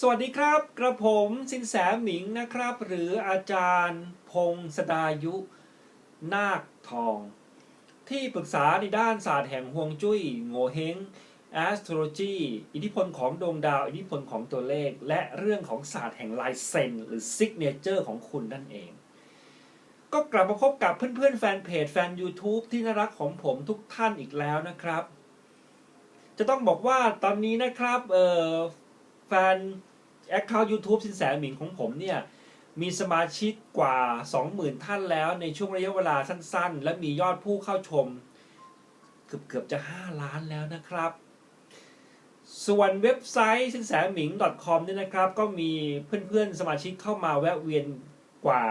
สวัสดีครับ กระผมสินแสหมิงนะครับ หรืออาจารย์พงศดายุ นาคทอง ที่ปรึกษาในด้านศาสตร์แห่งฮวงจุ้ยโงเฮง astrology อิทธิพลของดวงดาว อิทธิพลของตัวเลข และเรื่องของศาสตร์แห่งลายเซ็นหรือ signature ของคุณนั่นเอง ก็กลับมาพบกับเพื่อนๆ แฟนเพจแฟน YouTube ที่น่ารักของผมทุกท่านอีกแล้วนะครับ จะต้องบอกว่าตอนนี้นะครับเอ่อ แฟน Account YouTube สินแสหมิงของผมเนี่ย มีสมาชิกกว่า 20,000 ท่านแล้วในช่วงระยะเวลาสั้นๆ และมียอดผู้เข้าชม เกือบเกือบจะ 5 ล้านแล้วนะครับ ส่วนเว็บไซต์สินแสหมิง .com เนี่ยนะครับ ก็มีเพื่อนๆ สมาชิกเข้ามาแวะเวียนกว่า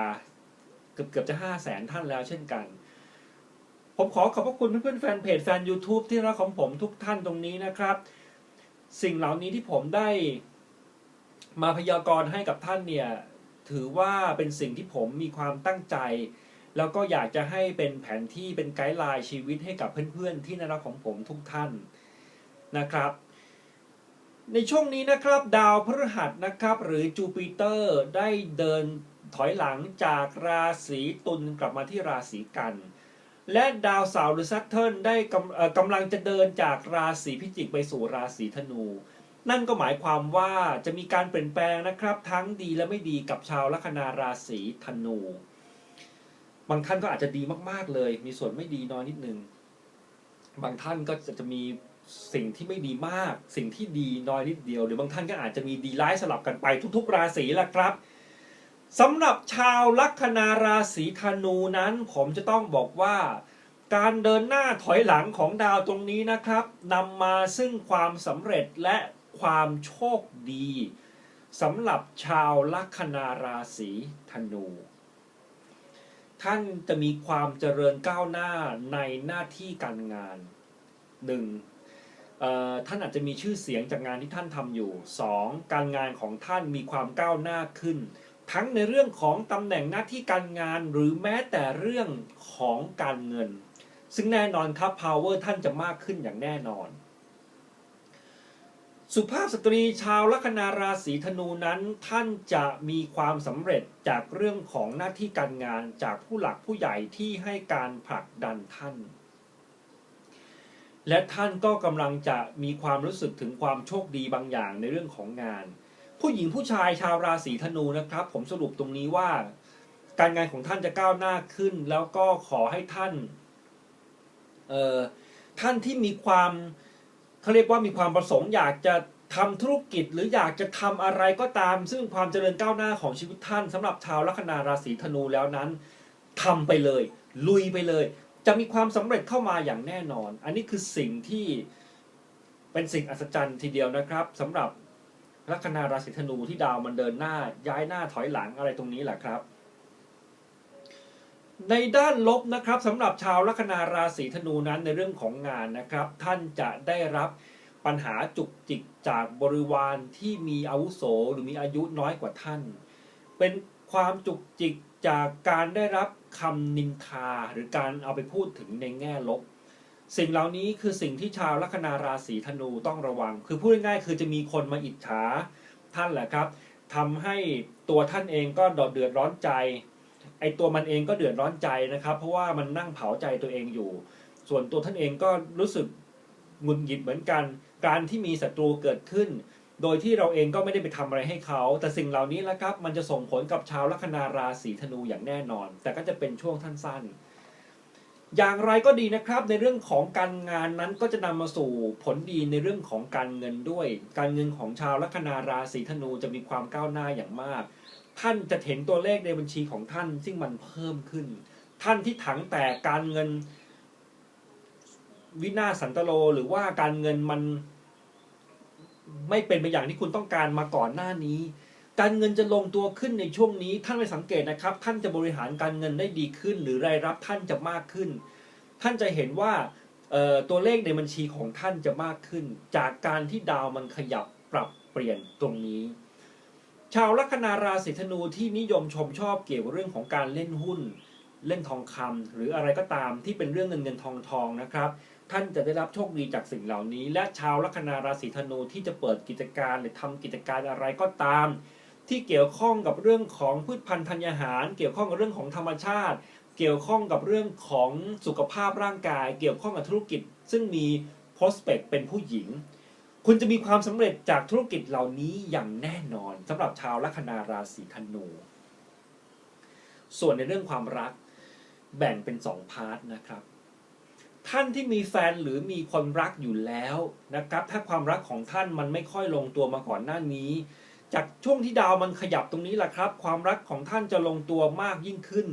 เกือบเกือบจะ 5 0 0แสนท่านแล้วเช่นกัน ผมขอขอบพระคุณเพื่อนๆแฟนเพจแฟน YouTube ที่รักของผมทุกท่านตรงนี้นะครับ สิ่งเหล่านี้ที่ผมได้มาพยากรณ์ให้กับท่านเนี่ย ถือว่าเป็นสิ่งที่ผมมีความตั้งใจ แล้วก็อยากจะให้เป็นแผนที่เป็นไกด์ไลน์ชีวิตให้กับเพื่อนๆ ที่น่ารักของผมทุกท่านนะครับ ในช่วงนี้นะครับ ดาวพฤหัสนะครับ หรือจูปิเตอร์ได้เดินถอยหลังจากราศีตุลกลับมาที่ราศีกัน และดาวเสาร์หรือซัตเทิลได้กำกำลังจะเดินจากราศีพิจิกไปสู่ราศีธนู นั่นก็หมายความว่าจะมีการเปลี่ยนแปลงนะครับ ทั้งดีและไม่ดีกับชาวลัคนาราศีธนู บางท่านก็อาจจะดีมาก ๆเลย มีส่วนไม่ดีน้อยนิดนึง บางท่านก็จะจะมีสิ่งที่ไม่ดีมาก สิ่งที่ดีน้อยนิดเดียวหรือบางท่านก็อาจจะมีดีร้ายสลับกันไปทุก ๆ ราศีละครับ สำหรับชาวลัคนาราศีธนูนั้น ผมจะต้องบอกว่า การเดินหน้าถอยหลังของดาวตรงนี้นะครับนำมาซึ่งความสำเร็จและความโชคดีสำหรับชาวลัคนาราศีธนู ท่านจะมีความเจริญก้าวหน้าในหน้าที่การงานหนึ่งท่านอาจจะมีชื่อเสียงจากงานที่ท่านทำอยู่สองการงานของท่านมีความก้าวหน้าขึ้น ทั้งในเรื่องของตำแหน่งหน้าที่การงานหรือแม้แต่เรื่องของการเงิน ซึ่งแน่นอนครับ power ท่านจะมากขึ้นอย่างแน่นอน สุภาพสตรีชาวลัคนาราศีธนูนั้น ท่านจะมีความสำเร็จจากเรื่องของหน้าที่การงานจากผู้หลักผู้ใหญ่ที่ให้การผลักดันท่าน และท่านก็กำลังจะมีความรู้สึกถึงความโชคดีบางอย่างในเรื่องของงาน ผู้หญิงผู้ชายชาวราศีธนูนะครับ ผมสรุปตรงนี้ว่า การงานของท่านจะก้าวหน้าขึ้น แล้วก็ขอให้ท่านเอ่อท่านที่มีความเขาเรียกว่ามีความประสงค์อยากจะทำธุรกิจหรืออยากจะทำอะไรก็ตาม ซึ่งความเจริญก้าวหน้าของชีวิตท่านสำหรับชาวลัคนาราศีธนูแล้วนั้นทำไปเลย ลุยไปเลย จะมีความสำเร็จเข้ามาอย่างแน่นอน อันนี้คือสิ่งที่เป็นสิ่งอัศจรรย์ทีเดียวนะครับสำหรับ ลัคนาราศีธนูที่ดาวมันเดินหน้าย้ายหน้าถอยหลังอะไรตรงนี้แหละครับ ในด้านลบนะครับสำหรับชาวลัคนาราศีธนูนั้นในเรื่องของงานนะครับ ท่านจะได้รับปัญหาจุกจิกจากบริวารที่มีอาวุโสหรือมีอายุน้อยกว่าท่าน เป็นความจุกจิกจากการได้รับคำนินทาหรือการเอาไปพูดถึงในแง่ลบ สิ่งเหล่านี้คือสิ่งที่ชาวลัคนาราศีธนูต้องระวัง คือพูดง่ายๆคือจะมีคนมาอิจฉาท่านแหละครับทำให้ตัวท่านเองก็เดือดร้อนใจ ไอตัวมันเองก็เดือดร้อนใจนะครับ เพราะว่ามันนั่งเผาใจตัวเองอยู่ ส่วนตัวท่านเองก็รู้สึกหงุดหงิดเหมือนกัน การที่มีศัตรูเกิดขึ้น โดยที่เราเองก็ไม่ได้ไปทำอะไรให้เขา แต่สิ่งเหล่านี้แหละครับ มันจะส่งผลกับชาวลัคนาราศีธนูอย่างแน่นอน แต่ก็จะเป็นช่วงสั้นๆ อย่างไรก็ดีนะครับในเรื่องของการงานนั้นก็จะนำมาสู่ผลดีในเรื่องของการเงินด้วย การเงินของชาวลัคนาราศีธนูจะมีความก้าวหน้าอย่างมาก ท่านจะเห็นตัวเลขในบัญชีของท่านซึ่งมันเพิ่มขึ้น ท่านที่ถังแต่การเงิน วินาศสันตโลหรือว่าการเงินมันไม่เป็นไปอย่างที่คุณต้องการมาก่อนหน้านี้ การเงินจะลงตัวขึ้นในช่วงนี้ท่านไปสังเกตนะครับ ท่านจะบริหารการเงินได้ดีขึ้น หรือรายรับท่านจะมากขึ้น ท่านจะเห็นว่าตัวเลขในบัญชีของท่านจะมากขึ้น จากการที่ดาวมันขยับปรับเปลี่ยนตรงนี้ ชาวลัคนาราศีธนูที่นิยมชมชอบเกี่ยวกับเรื่องของการเล่นหุ้น เล่นทองคำหรืออะไรก็ตามที่เป็นเรื่องเงินเงินทองทองนะครับ ท่านจะได้รับโชคดีจากสิ่งเหล่านี้ และชาวลัคนาราศีธนูที่จะเปิดกิจการหรือทำกิจการอะไรก็ตาม ที่เกี่ยวข้องกับเรื่องของพืชพันธุ์ธัญญาหาร เกี่ยวข้องกับเรื่องของธรรมชาติ เกี่ยวข้องกับเรื่องของสุขภาพร่างกาย เกี่ยวข้องกับธุรกิจ ซึ่งมี prospect เป็นผู้หญิง คุณจะมีความสำเร็จจากธุรกิจเหล่านี้อย่างแน่นอนสำหรับชาวลัคนาราศีธนู ส่วนในเรื่องความรักแบ่งเป็นสองพาร์ทนะครับท่านที่มีแฟนหรือมีคนรักอยู่แล้วนะครับ ถ้าความรักของท่านมันไม่ค่อยลงตัวมาก่อนหน้านี้ จากช่วงที่ดาวมันขยับตรงนี้แหละครับ ความรักของท่านจะลงตัวมากยิ่งขึ้น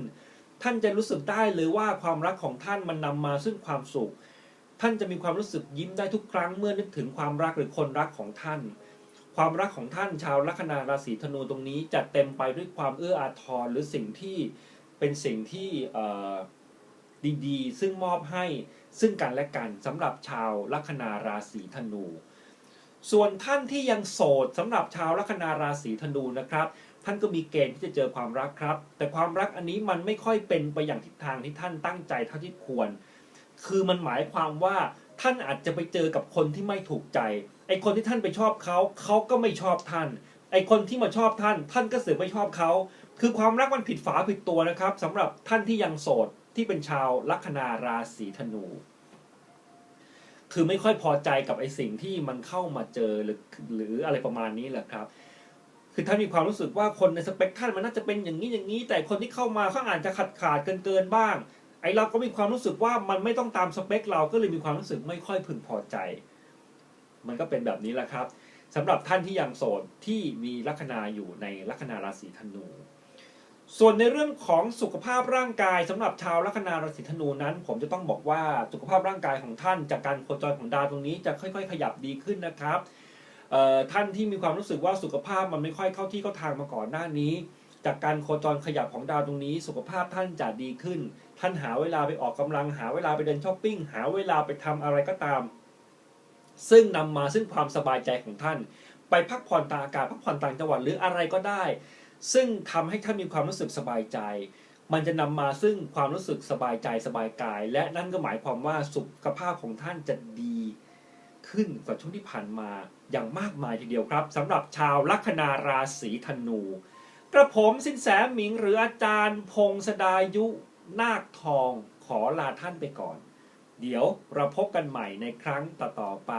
ท่านจะรู้สึกได้เลยว่าความรักของท่านมันนำมาซึ่งความสุข ท่านจะมีความรู้สึกยิ้มได้ทุกครั้งเมื่อนึกถึงความรักหรือคนรักของท่าน ความรักของท่านชาวลัคนาราศีธนูตรงนี้จะเต็มไปด้วยความเอื้ออาทรหรือสิ่งที่เป็นสิ่งที่ดีๆ ซึ่งมอบให้ซึ่งกันและกันสำหรับชาวลัคนาราศีธนู ส่วนท่านที่ยังโสดสำหรับชาวลัคนาราศีธนูนะครับ ท่านก็มีเกณฑ์ที่จะเจอความรักครับ แต่ความรักอันนี้มันไม่ค่อยเป็นไปอย่างทิศทางที่ท่านตั้งใจเท่าที่ควร คือมันหมายความว่าท่านอาจจะไปเจอกับคนที่ไม่ถูกใจ ไอคนที่ท่านไปชอบเขาเขาก็ไม่ชอบท่าน ไอคนที่มาชอบท่าน ท่านก็เสือไม่ชอบเขา คือความรักมันผิดฝาผิดตัวนะครับสำหรับท่านที่ยังโสดที่เป็นชาวลัคนาราศีธนู คือไม่ค่อยพอใจกับไอสิ่งที่มันเข้ามาเจอหรือหรืออะไรประมาณนี้แหละครับ คือท่านมีความรู้สึกว่าคนในสเปคท่านมันน่าจะเป็นอย่างนี้อย่างนี้ แต่คนที่เข้ามาเขาอาจจะขาดขาดเกินเกินบ้าง ไอเราก็มีความรู้สึกว่ามันไม่ต้องตามสเปคเราก็เลยมีความรู้สึกไม่ค่อยพึงพอใจ มันก็เป็นแบบนี้แหละครับสำหรับท่านที่ยังโสดที่มีลัคนาอยู่ในลัคนาราศีธนู ส่วนในเรื่องของสุขภาพร่างกายสำหรับชาวลัคนาราศีธนูนั้น ผมจะต้องบอกว่าสุขภาพร่างกายของท่าน จากการโคจรของดาวตรงนี้จะค่อย ๆ ขยับดีขึ้นนะครับท่านที่มีความรู้สึกว่าสุขภาพมันไม่ค่อยเข้าที่เข้าทางมาก่อนหน้านี้ จากการโคจรขยับของดาวตรงนี้ สุขภาพท่านจะดีขึ้น ท่านหาเวลาไปออกกำลังหาเวลาไปเดินช้อปปิ้งหาเวลาไปทำอะไรก็ตาม ซึ่งนำมาซึ่งความสบายใจของท่าน ไปพักผ่อนตากอากาศพักผ่อนต่างจังหวัดหรืออะไรก็ได้ ซึ่งทำให้ท่านมีความรู้สึกสบายใจ มันจะนำมาซึ่งความรู้สึกสบายใจสบายกาย และนั่นก็หมายความว่าสุขภาพของท่านจะดีขึ้นกว่าช่วงที่ผ่านมาอย่างมากมายทีเดียวครับสำหรับชาวลัคนาราศีธนู กระผมสินแสหมิงหรืออาจารย์พงศดายุนาคทองขอลาท่านไปก่อน เดี๋ยวเราพบกันใหม่ในครั้งต่อๆไป